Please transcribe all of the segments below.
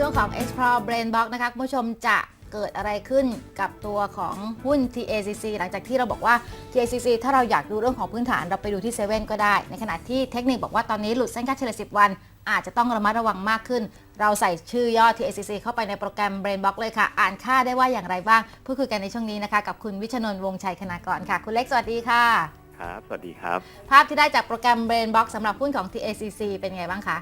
ช่วงของ Explore Brain Box นะคะคุณผู้ชมจะเกิดอะไรขึ้นกับตัวของหุ้น TACC หลังจากที่เราบอกว่า TACC ถ้าเราอยากดูเรื่องของพื้นฐานเราไปดูที่เซเว่นก็ได้ ในขณะที่เทคนิคบอกว่าตอนนี้หลุดเส้นค่าเฉลี่ย 10 วัน อาจจะต้องระมัดระวังมากขึ้น เราใส่ชื่อย่อ TACC เข้าไปในโปรแกรม Brain Box เลยค่ะ อ่านค่าได้ว่าอย่างไรบ้างพูดคุยกันในช่วงนี้นะคะ กับคุณวิชนนท์วงศ์ชัยคณากรค่ะ คุณเล็กสวัสดีค่ะ ครับ สวัสดีครับ ภาพที่ได้จากโปรแกรม Brain Box สำหรับหุ้นของ TACC เป็นไงบ้างคะ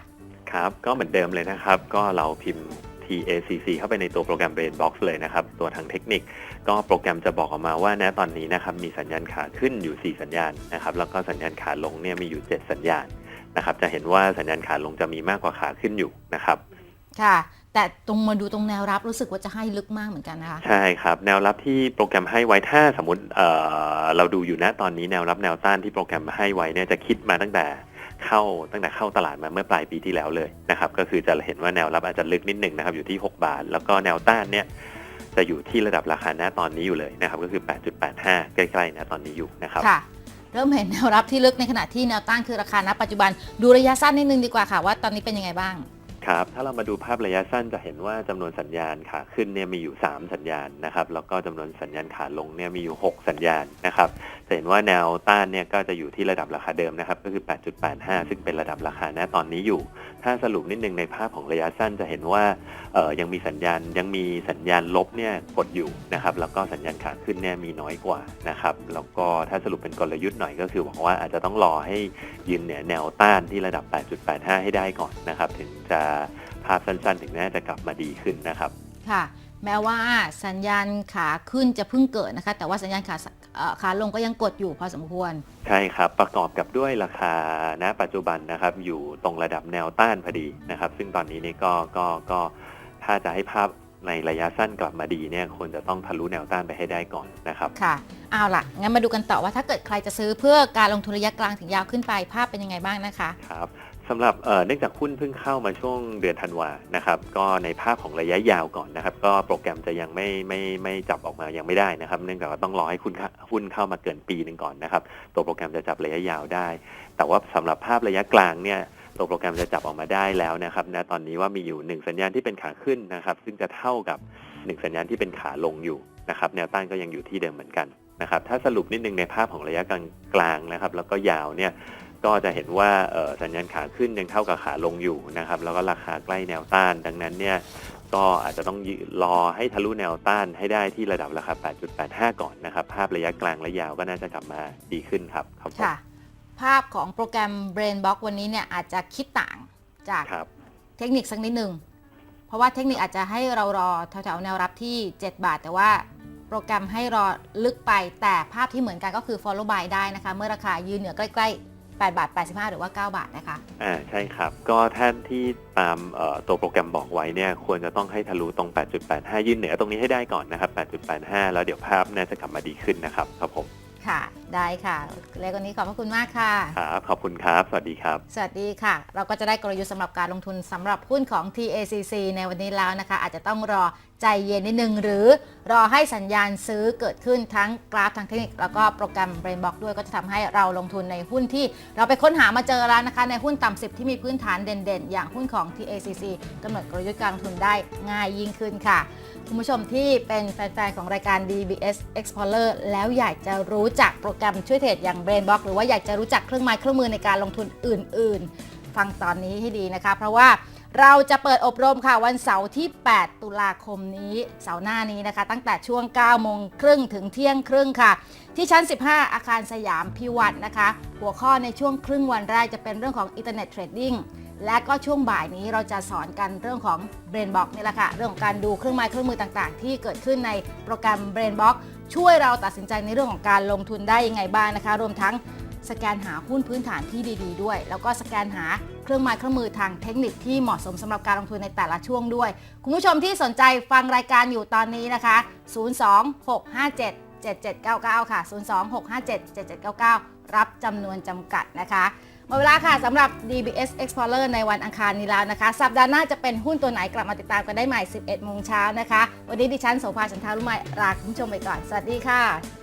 ครับ ก็เหมือนเดิมเลยนะครับ ก็เราพิมพ์ TACC เข้าไปในตัวโปรแกรม Brainbox เลยนะครับ ตัวทางเทคนิค ก็โปรแกรมจะบอกออกมาว่าณตอนนี้นะครับ มีสัญญาณขาขึ้นอยู่ 4 สัญญาณนะครับ แล้วก็สัญญาณขาลงเนี่ยมีอยู่ 7 สัญญาณนะครับ จะเห็นว่าสัญญาณขาลงจะมีมากกว่าขาขึ้นอยู่นะครับ ค่ะแต่ตรงมาดูตรงแนวรับรู้สึกว่าจะให้ลึกมากเหมือนกันนะคะ ใช่ครับ แนวรับที่โปรแกรมให้ไว้ถ้าสมมติเอ่อเราดูอยู่ณตอนนี้แนวรับแนวต้านที่โปรแกรมให้ไว้เนี่ยจะคิดมาตั้งแต่ เข้าตั้งแต่เข้าตลาดมาเมื่อปลายปีที่แล้วเลยนะครับก็คือจะเห็นว่าแนวรับอาจจะลึกนิดหนึ่งนะครับอยู่ที่ 6 บาท แล้วก็แนวต้านเนี่ยจะอยู่ที่ระดับราคาณตอนนี้อยู่เลยนะครับก็คือ 8.85 ใกล้ๆนะตอนนี้อยู่นะครับค่ะเริ่มเห็นแนวรับที่ลึกในขณะที่แนวต้านคือราคาณปัจจุบันดูระยะสั้นนิดนึงดีกว่าค่ะว่าตอนนี้เป็นยังไงบ้าง ครับ ถ้าเรามาดูภาพระยะสั้นจะเห็นว่าจำนวนสัญญาณขาขึ้นเนี่ยมีอยู่ 3 สัญญาณนะครับ แล้วก็จำนวนสัญญาณขาลงเนี่ยมีอยู่ 6 สัญญาณนะครับจะเห็นว่าแนวต้านเนี่ยก็จะอยู่ที่ระดับราคาเดิมนะครับ ก็คือ 8.85 ซึ่งเป็นระดับราคาณตอนนี้อยู่ ถ้าสรุปนิดนึงในภาพของระยะสั้นจะเห็นว่าเออยังมีสัญญาณยังมีสัญญาณลบเนี่ยกดอยู่นะครับ แล้วก็สัญญาณขาขึ้นเนี่ยมีน้อยกว่านะครับ แล้วก็ถ้าสรุปเป็นกลยุทธ์หน่อยก็คือบอกว่าอาจจะต้องรอให้ยืนเนี่ยแนวต้านที่ระดับ 8.85 ให้ได้ก่อนนะครับ ถึงจะภาพสั้น ๆ ถึงน่าจะกลับมาดีขึ้นนะครับ ค่ะ แม้ว่าสัญญาณขาขึ้นจะเพิ่งเกิดนะคะ แต่ว่าสัญญาณขาเอ่อขาลงก็ยังกดอยู่พอสมควร ใช่ครับ ประกอบกับด้วยราคาณปัจจุบันนะครับ อยู่ตรงระดับแนวต้านพอดีนะครับ ซึ่งตอนนี้นี่ก็ก็ก็ถ้าจะให้ภาพในระยะสั้นกลับมาดีเนี่ยควรจะต้องทะลุแนวต้านไปให้ได้ก่อนนะครับ ค่ะ เอาล่ะ งั้นมาดูกันต่อว่าถ้าเกิดใครจะซื้อเพื่อการลงทุนระยะกลางถึงยาวขึ้นไปภาพเป็นยังไงบ้างนะคะ ครับ สำหรับเอ่อเนื่องจากหุ้นเพิ่งเข้ามาช่วงเดือนธันวานะครับ ก็ในภาพของระยะยาวก่อนนะครับ ก็โปรแกรมจะยังไม่ไม่ไม่จับออกมายังไม่ได้นะครับ เนื่องจากว่าต้องรอให้คุณค่าหุ้นเข้ามาเกินปีหนึ่งก่อนนะครับ ตัวโปรแกรมจะจับระยะยาวได้ แต่ว่าสำหรับภาพระยะกลางเนี่ยตัวโปรแกรมจะจับออกมาได้แล้วนะครับณตอนนี้ว่ามีอยู่หนึ่งสัญญาณที่เป็นขาขึ้นนะครับ ซึ่งจะเท่ากับหนึ่งสัญญาณที่เป็นขาลงอยู่นะครับ แนวต้านก็ยังอยู่ที่เดิมเหมือนกันนะครับ ถ้าสรุปนิดนึงในภาพของระยะกลางกลางนะครับ แล้วก็ยาวเนี่ย ก็จะเห็นว่าเอ่อสัญญาณขาขึ้นยังเท่ากับขาลงอยู่นะครับ แล้วก็ราคาใกล้แนวต้าน ดังนั้นเนี่ยก็อาจจะต้องยืรอให้ทะลุแนวต้านให้ได้ที่ระดับราคา 8.85 ก่อนนะครับ ภาพระยะกลางและยาวก็น่าจะกลับมาดีขึ้นครับครับผมค่ะ ภาพของโปรแกรม Brain Box วันนี้เนี่ยอาจจะคิดต่างจากครับเทคนิคสักนิดหนึ่ง เพราะว่าเทคนิคอาจจะให้เรารอแถวๆแนวรับที่ 7 บาท แต่ว่าโปรแกรมให้รอลึกไปแต่ภาพที่เหมือนกันก็คือ follow buy ได้นะคะ เมื่อราคายืนเหนือใกล้ๆ 8บาท85 หรือว่า 9 บาทนะคะอ่าใช่ครับ ก็ท่านที่ตามเอ่อตัวโปรแกรมบอกไว้เนี่ยควรจะต้องให้ทะลุตรง 8.85 ยืนเหนือตรงนี้ให้ได้ก่อนนะครับ 8.85 แล้วเดี๋ยวภาพน่าจะกลับมาดีขึ้นนะครับครับผมค่ะ ได้ค่ะเลขวันนี้ขอบพระคุณมากค่ะครับขอบคุณครับ สวัสดีครับ สวัสดีค่ะ เราก็จะได้กลยุทธ์สำหรับการลงทุนสำหรับหุ้นของ TACC ในวันนี้แล้วนะคะ อาจจะต้องรอ ใจเย็นนิดนึง หรือรอให้สัญญาณซื้อเกิดขึ้นทั้งกราฟทางเทคนิค แล้วก็โปรแกรม Brainbox ด้วยก็จะทำให้เราลงทุนในหุ้นที่ เราไปค้นหามาเจอแล้วนะคะ ในหุ้นต่ำสิบที่มีพื้นฐานเด่นๆ อย่างหุ้นของ TACC กำหนดกลยุทธ์การลงทุนได้ง่ายยิ่งขึ้นค่ะคุณผู้ชมที่เป็นแฟนๆของรายการ DBS Explorer แล้วอยากจะรู้จักโปรแกรมช่วยเทรดอย่าง Brainbox หรือว่าอยากจะรู้จักเครื่องไม้เครื่องมือในการลงทุนอื่น ๆ ฟังตอนนี้ให้ดีนะคะ เพราะว่า เราจะเปิดอบรมค่ะวันเสาร์ที่ 8 ตุลาคมนี้เสาร์หน้านี้นะคะ ตั้งแต่ช่วง 9 โมงครึ่งถึงเที่ยงครึ่งค่ะ ที่ชั้น 15 อาคารสยามพิวัตรนะคะ หัวข้อในช่วงครึ่งวันแรกจะเป็นเรื่องของอินเทอร์เน็ตเทรดดิ้งและก็ช่วงบ่ายนี้เราจะสอนกันเรื่องของ Brainbox นี่แหละค่ะ เรื่องของการดูเครื่องไม้เครื่องมือต่างๆ ที่เกิดขึ้นในโปรแกรม Brainbox ช่วยเราตัดสินใจในเรื่องของการลงทุนได้ยังไงบ้างนะคะ รวมทั้ง สแกนหาหุ้นพื้นฐานที่ดี ๆ ด้วย แล้วก็สแกนหาเครื่องไม้เครื่องมือทางเทคนิคที่เหมาะสมสำหรับการลงทุนในแต่ละช่วงด้วย คุณผู้ชมที่สนใจฟังรายการอยู่ตอนนี้นะคะ 02657 7799 ค่ะ 02657 7799 รับจำนวนจำกัดนะคะหมดเวลาค่ะสำหรับ DBS Explorer ในวันอังคารนี้แล้วนะคะ สัปดาห์หน้าจะเป็นหุ้นตัวไหนกลับมาติดตามกันได้ใหม่ 11 โมงเช้านะคะ วันนี้ดิฉันโสภาฉันทารุไมยลาคุณผู้ชมไปก่อน สวัสดีค่ะ